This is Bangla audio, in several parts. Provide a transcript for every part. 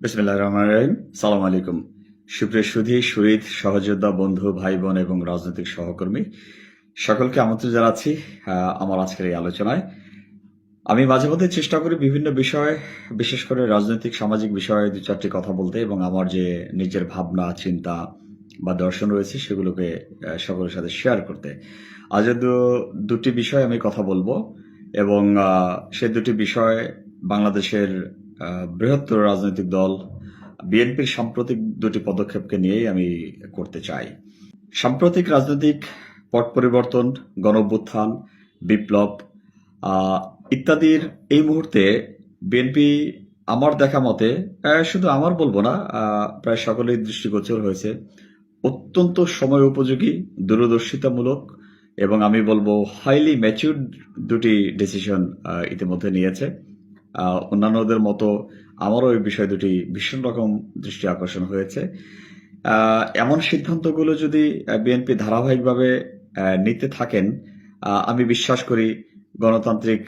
বিসমিল্লাহ রহমান রহিম। সালাম আলাইকুম সুপ্রিয় সুধী শহীদ সহযোদ্ধা, বন্ধু ভাই বোন এবং রাজনৈতিক সহকর্মী, সকলকে আমন্ত্রণ জানাচ্ছি আমার আজকের এই আলোচনায়। আমি মাঝে মধ্যে চেষ্টা করি বিভিন্ন বিষয়ে, বিশেষ করে রাজনৈতিক, সামাজিক বিষয়ে দু চারটি কথা বলতে এবং আমার যে নিজের ভাবনা, চিন্তা বা দর্শন রয়েছে সেগুলোকে সকলের সাথে শেয়ার করতে। আজ দুটি বিষয় আমি কথা বলব এবং সে দুটি বিষয় বাংলাদেশের বৃহত্তর রাজনৈতিক দল বিএনপির সাম্প্রতিক দুটি পদক্ষেপকে নিয়েই আমি করতে চাই। সাম্প্রতিক রাজনৈতিক পট পরিবর্তন গণ অভ্যুত্থান বিপ্লব ইত্যাদির এই মুহূর্তে বিএনপি আমার দেখা মতে শুধু আমার বলব না প্রায় সকলেই দৃষ্টিগোচর হয়েছে। অত্যন্ত সময় উপযোগী, দূরদর্শিতামূলক এবং আমি বলব হাইলি ম্যাচিউর দুটি ডিসিশন ইতিমধ্যে নিয়েছে। অন্যান্যদের মতো আমারও এই বিষয় দুটি ভীষণ রকম দৃষ্টি আকর্ষণ হয়েছে। এমন সিদ্ধান্তগুলো যদি বিএনপি ধারাবাহিকভাবে নিতে থাকেন আমি বিশ্বাস করি গণতান্ত্রিক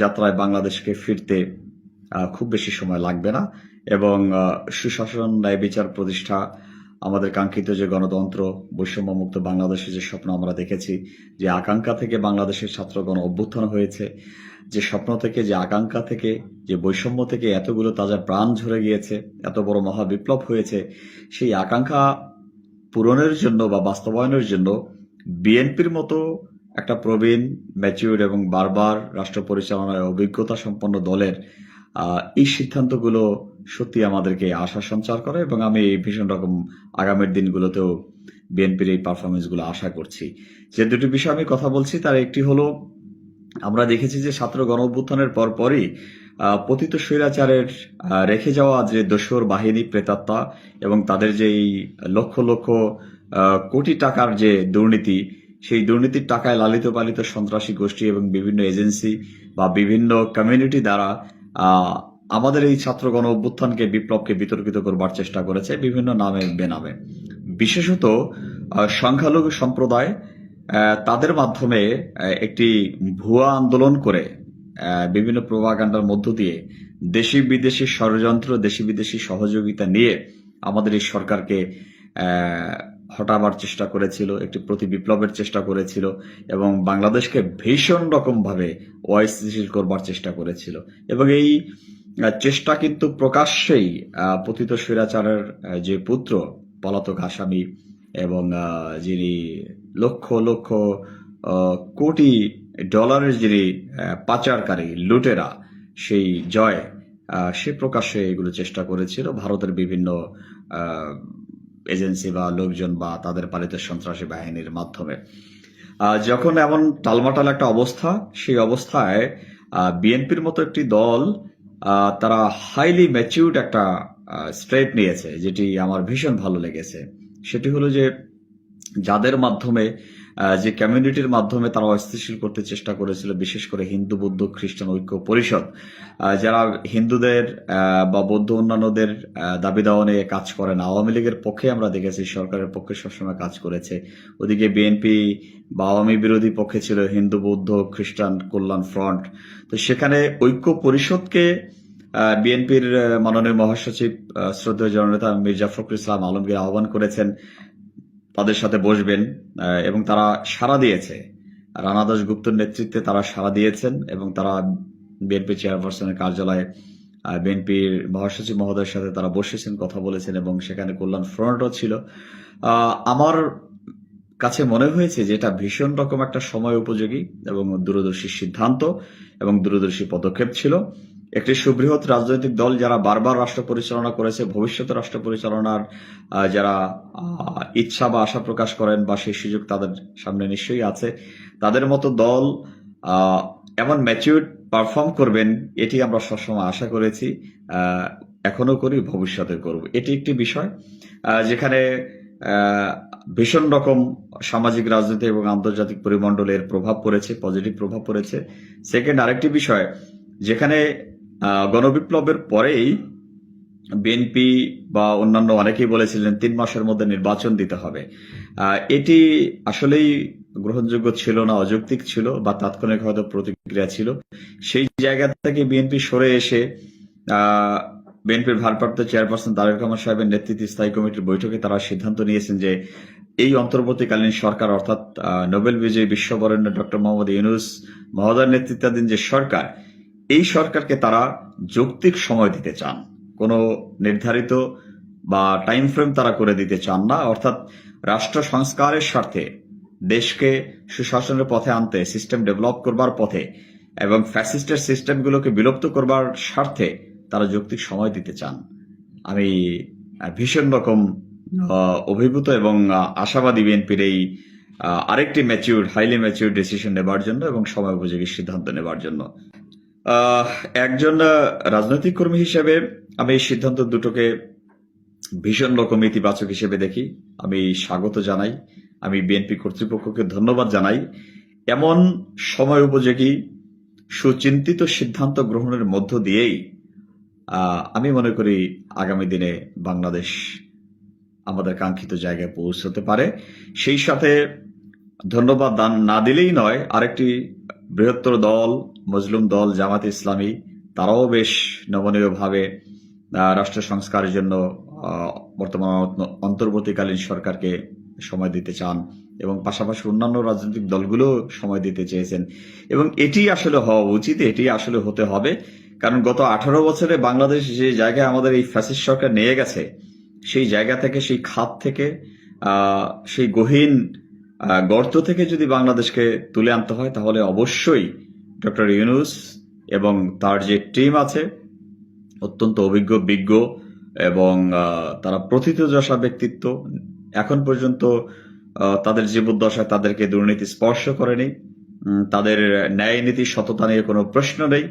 যাত্রায় বাংলাদেশকে ফিরতে খুব বেশি সময় লাগবে না এবং সুশাসন, ন্যায় বিচার প্রতিষ্ঠা, আমাদের কাঙ্ক্ষিত যে গণতন্ত্র, বৈষম্যমুক্ত বাংলাদেশের যে স্বপ্ন আমরা দেখেছি, যে আকাঙ্ক্ষা থেকে বাংলাদেশের ছাত্রগণ অভ্যুত্থান হয়েছে যে স্বপ্ন থেকে, যে আকাঙ্ক্ষা থেকে, যে বৈষম্য থেকে এতগুলো তাজা প্রাণ ঝরে গিয়েছে, এত বড় মহা বিপ্লব হয়েছে, সেই আকাঙ্ক্ষা পূরণের জন্য বা বাস্তবায়নের জন্য বিএনপির মতো একটা প্রবীণ ম্যাচিউর এবং বারবার রাষ্ট্র পরিচালনায় অভিজ্ঞতা সম্পন্ন দলের এই সিদ্ধান্তগুলো সত্যি আমাদেরকে আশা সঞ্চার করে এবং আমি ভীষণ রকম আগামীর দিনগুলোতেও বিএনপির এই পারফরমেন্সগুলো আশা করছি। যে দুটি বিষয় আমি কথা বলছি, তার একটি হলো আমরা দেখেছি যে ছাত্র গণ অভ্যুত্থানের পরপরই পতিত স্বৈরাচারের রেখে যাওয়া যে দস্যুর বাহিনী, প্রেতাত্মা এবং তাদের যে এই লক্ষ লক্ষ কোটি টাকার যে দুর্নীতি, সেই দুর্নীতির টাকায় লালিত পালিত সন্ত্রাসী গোষ্ঠী এবং বিভিন্ন এজেন্সি বা বিভিন্ন কমিউনিটি দ্বারা আমাদের এই ছাত্র গণ অভ্যুত্থানকে বিপ্লবকে বিতর্কিত করবার চেষ্টা করেছে বিভিন্ন নামে বেনামে। বিশেষত সংখ্যালঘু সম্প্রদায় তাদের মাধ্যমে একটি ভুয়া আন্দোলন করে বিভিন্ন প্রভাকাণ্ডার মধ্য দিয়ে দেশি বিদেশি ষড়যন্ত্র দেশি বিদেশি সহযোগিতা নিয়ে আমাদের এই সরকারকে হটাবার চেষ্টা করেছিল, একটি প্রতি বিপ্লবের চেষ্টা করেছিল এবং বাংলাদেশকে ভীষণ রকম ভাবে অস্থিতিশীল করবার চেষ্টা করেছিল। এবং এই চেষ্টা কিন্তু প্রকাশ্যেই পতিত স্বৈরাচারের যে পুত্র, পলাতক আসামি এবং যিনি লক্ষ লক্ষ কোটি ডলারের যিনি পাচারকারী, লুটেরা, সেই জয় সে প্রকাশ্যে এগুলো চেষ্টা করেছিল। ভারতের বিভিন্ন এজেন্সি বা লোকজন বা তাদের পালিত সন্ত্রাসী বাহিনীর মাধ্যমে। যখন এমন টালমাটাল একটা অবস্থা, সেই অবস্থায় বিএনপির মতো একটি দল তারা হাইলি ম্যাচিউর্ড একটা স্ট্রেট নিয়েছে, যেটি আমার ভীষণ ভালো লেগেছে। সেটি হলো যে যাদের মাধ্যমে যে কমিউনিটির মাধ্যমে তারা অস্থিতিশীল করতে চেষ্টা করেছিল, বিশেষ করে হিন্দু, বৌদ্ধ, খ্রিস্টান ঐক্য পরিষদ যারা হিন্দুদের বা বৌদ্ধ অন্যান্যদের দাবি দাওয়া নিয়ে কাজ করেন আওয়ামী লীগের পক্ষে আমরা দেখেছি, সরকারের পক্ষে সবসময় কাজ করেছে। ওদিকে বিএনপি বা আওয়ামী বিরোধী পক্ষে ছিল হিন্দু, বৌদ্ধ, খ্রিস্টান কল্যাণ ফ্রন্ট। তো সেখানে ঐক্য পরিষদকে বিএনপির মাননীয় মহাসচিব আহ, শ্রদ্ধেয় জননেতা মির্জা ফখরুল ইসলাম আলমগীর আহ্বান করেছেন তাদের সাথে বসবেন এবং তারা সাড়া দিয়েছে। রানা দাস গুপ্তর নেতৃত্বে তারা সাড়া দিয়েছেন এবং তারা বিএনপি চেয়ারপারসনের কার্যালয়ে বিএনপির মহাসচিব মহোদয়ের সাথে তারা বসেছেন কথা বলেছেন এবং সেখানে কল্যাণ ফ্রন্টও ছিল। আমার কাছে মনে হয়েছে যে এটা ভীষণ রকম একটা সময় উপযোগী এবং দূরদর্শী সিদ্ধান্ত এবং দূরদর্শী পদক্ষেপ ছিল। একটি সুবৃহৎ রাজনৈতিক দল যারা বারবার রাষ্ট্র পরিচালনা করেছে, ভবিষ্যতে রাষ্ট্র পরিচালনার যারা ইচ্ছা বা আশা প্রকাশ করেন বা সেই সুযোগ তাদের সামনে নিশ্চয়ই আছে, তাদের মতো দল এমন ম্যাচিউর পারফর্ম করবেন, এটি আমরা সবসময় আশা করেছি এখনও করি, ভবিষ্যতে করব। এটি একটি বিষয় যেখানে ভীষণ রকম সামাজিক রাজনীতি এবং আন্তর্জাতিক পরিমণ্ডলের প্রভাব পড়েছে পজিটিভ প্রভাব পড়েছে। সেকেন্ড আরেকটি বিষয়, যেখানে গণবিপ্লবের পরেই বিএনপি বা অন্যান্য অনেকেই বলেছিলেন তিন মাসের মধ্যে নির্বাচন দিতে হবে। এটি আসলেই গ্রহণযোগ্য ছিল না, অযৌক্তিক ছিল বা তাৎক্ষণিক হয়তো প্রতিক্রিয়া ছিল। সেই জায়গা থেকে বিএনপি সরে এসে বিএনপির ভারপ্রাপ্ত চেয়ারপারসন তারেক রহমান সাহেবের নেতৃত্বে স্থায়ী কমিটির বৈঠকে তারা সিদ্ধান্ত নিয়েছেন যে এই অন্তর্বর্তীকালীন সরকার অর্থাৎ নোবেল বিজয়ী বিশ্ববরেণ্য ডক্টর মোহাম্মদ ইউনুস মহোদয়ের নেতৃত্বাধীন যে সরকার এই সরকারকে তারা যৌক্তিক সময় দিতে চান। কোনো নির্ধারিত বা টাইম ফ্রেম তারা করে দিতে চান না। অর্থাৎ রাষ্ট্র সংস্কারের স্বার্থে দেশকে সুশাসনের পথে আনতে সিস্টেম ডেভেলপ করবার পথে এবং ফ্যাসিস্টের সিস্টেমগুলোকে বিলুপ্ত করবার স্বার্থে তারা যৌক্তিক সময় দিতে চান। আমি ভীষণ রকম অভিভূত এবং আশাবাদী বিএনপির এই আরেকটি ম্যাচিউর হাইলি ম্যাচিউর ডিসিশন নেবার জন্য এবং সময় উপযোগী সিদ্ধান্ত নেবার জন্য। একজন রাজনৈতিক কর্মী হিসেবে আমি এই সিদ্ধান্ত দুটোকে ভীষণ রকম ইতিবাচক হিসেবে দেখি। আমি স্বাগত জানাই। আমি বিএনপি কর্তৃপক্ষকে ধন্যবাদ জানাই। এমন সময় উপযোগী, সুচিন্তিত সিদ্ধান্ত গ্রহণের মধ্য দিয়েই আমি মনে করি আগামী দিনে বাংলাদেশ আমাদের কাঙ্ক্ষিত জায়গায় পৌঁছতে পারে। সেই সাথে ধন্যবাদ দান না দিলেই নয়, আরেকটি বৃহত্তর দল মজলুম দল জামাত ইসলামী, তারাও বেশ নমনীয়ভাবে রাষ্ট্র সংস্কারের জন্য বর্তমান অন্ত- অন্তর্বর্তীকালীন সরকারকে সময় দিতে চান এবং পাশাপাশি অন্যান্য রাজনৈতিক দলগুলো সময় দিতে চেয়েছেন। এবং এটি আসলে হওয়া উচিত, এটি আসলে হতে হবে, কারণ গত আঠারো বছরে বাংলাদেশ যে জায়গায় আমাদের এই ফ্যাসিস্ট সরকার নিয়ে গেছে, সেই জায়গা থেকে, সেই খাত থেকে সেই গহীন গর্ত থেকে যদি বাংলাদেশকে তুলে আনতে হয়, তাহলে অবশ্যই ডক্টর ইউনুস এবং তার যে টিম আছে, অত্যন্ত অভিজ্ঞ, বিজ্ঞ এবং তারা প্রথিতযশা ব্যক্তিত্ব, এখন পর্যন্ত তাদের জীবদ্দশায় তাদেরকে দুর্নীতি স্পর্শ করেনি। তাদের ন্যায় নীতি, সততা নিয়ে কোনো প্রশ্ন নেই।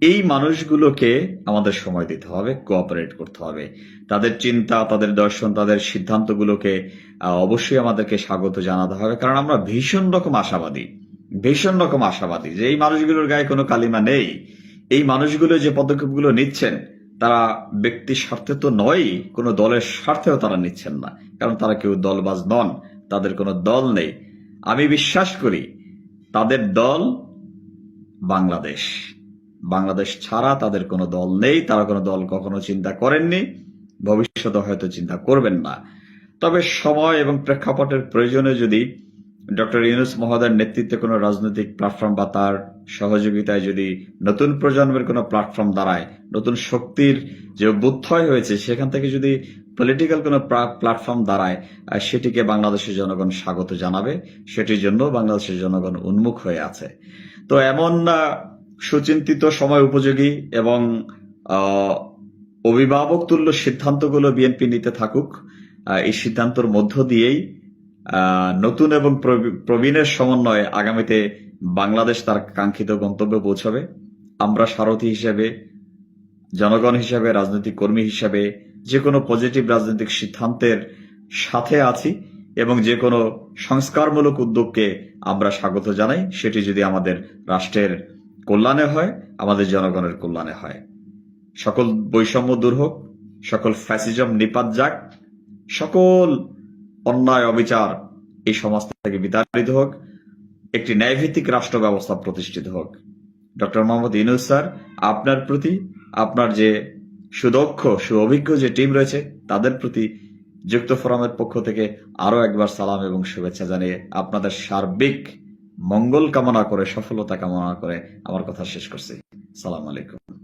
এই মানুষগুলোকে আমাদের সময় দিতে হবে কোঅপারেট করতে হবে। তাদের চিন্তা, তাদের দর্শন, তাদের সিদ্ধান্তগুলোকে অবশ্যই আমাদেরকে স্বাগত জানাতে হবে। কারণ আমরা ভীষণ রকম আশাবাদী। ভীষণ রকম আশাবাদী যে এই মানুষগুলোর গায়ে কোনো কালিমা নেই। এই মানুষগুলো যে পদক্ষেপগুলো নিচ্ছেন, তারা ব্যক্তি স্বার্থে তো নয় কোনো দলের স্বার্থেও তারা নিচ্ছেন না। কারণ তারা কেউ দলবাজ নন, তাদের কোনো দল নেই। আমি বিশ্বাস করি, তাদের দল বাংলাদেশ। বাংলাদেশ ছাড়া তাদের কোনো দল নেই, তারা কোনো দল কখনো চিন্তা করেননি, ভবিষ্যতে হয়তো চিন্তা করবেন না। তবে সময় এবং প্রেক্ষাপটের প্রয়োজনে যদি ডক্টর ইউনুস মহোদয়ের নেতৃত্বে কোনো রাজনৈতিক প্ল্যাটফর্ম বা তার সহযোগিতায় যদি নতুন প্রজন্মের কোনো প্ল্যাটফর্ম দাঁড়ায়, নতুন শক্তির যে অভ্যুত্থয় হয়েছে, সেখান থেকে যদি পলিটিক্যাল কোনো প্ল্যাটফর্ম দাঁড়ায় সেটিকে বাংলাদেশের জনগণ স্বাগত জানাবে। সেটির জন্য বাংলাদেশের জনগণ উন্মুখ হয়ে আছে। তো এমন সুচিন্তিত সময় উপযোগী এবং অভিভাবক তুল্য সিদ্ধান্তগুলো বিএনপি নিতে থাকুক এই সিদ্ধান্তর মধ্য দিয়েই নতুন এবং প্রবী- প্রবীণের সমন্বয়ে আগামীতে বাংলাদেশ তার কাঙ্ক্ষিত গন্তব্যে পৌঁছাবে। আমরা সারথী হিসেবে, জনগণ হিসেবে, রাজনৈতিক কর্মী হিসেবে যে কোনো পজিটিভ রাজনৈতিক সিদ্ধান্তের সাথে আছি এবং যে কোনো সংস্কারমূলক উদ্যোগকে আমরা স্বাগত জানাই, সেটি যদি আমাদের রাষ্ট্রের কল্যাণে হয়, আমাদের জনগণের কল্যাণে হয়। সকল বৈষম্য দূর হোক, সকল ফ্যাসিজম নিপাত যাক, সকল অন্যায় অবিচার এই সমাজ থেকে বিতাড়িত হোক, একটি ন্যায়ভিত্তিক রাষ্ট্র ব্যবস্থা প্রতিষ্ঠিত হোক। ডক্টর মোহাম্মদ ইনুস স্যার, আপনার প্রতি আপনার যে সুদক্ষ, সুঅভিজ্ঞ যে টিম রয়েছে, তাদের প্রতি যুক্ত ফোরামের পক্ষ থেকে আরও একবার সালাম এবং শুভেচ্ছা জানিয়ে আপনাদের সার্বিক মঙ্গল কামনা করে, সফলতা কামনা করে আমার কথা শেষ করছি। সালাম আলাইকুম।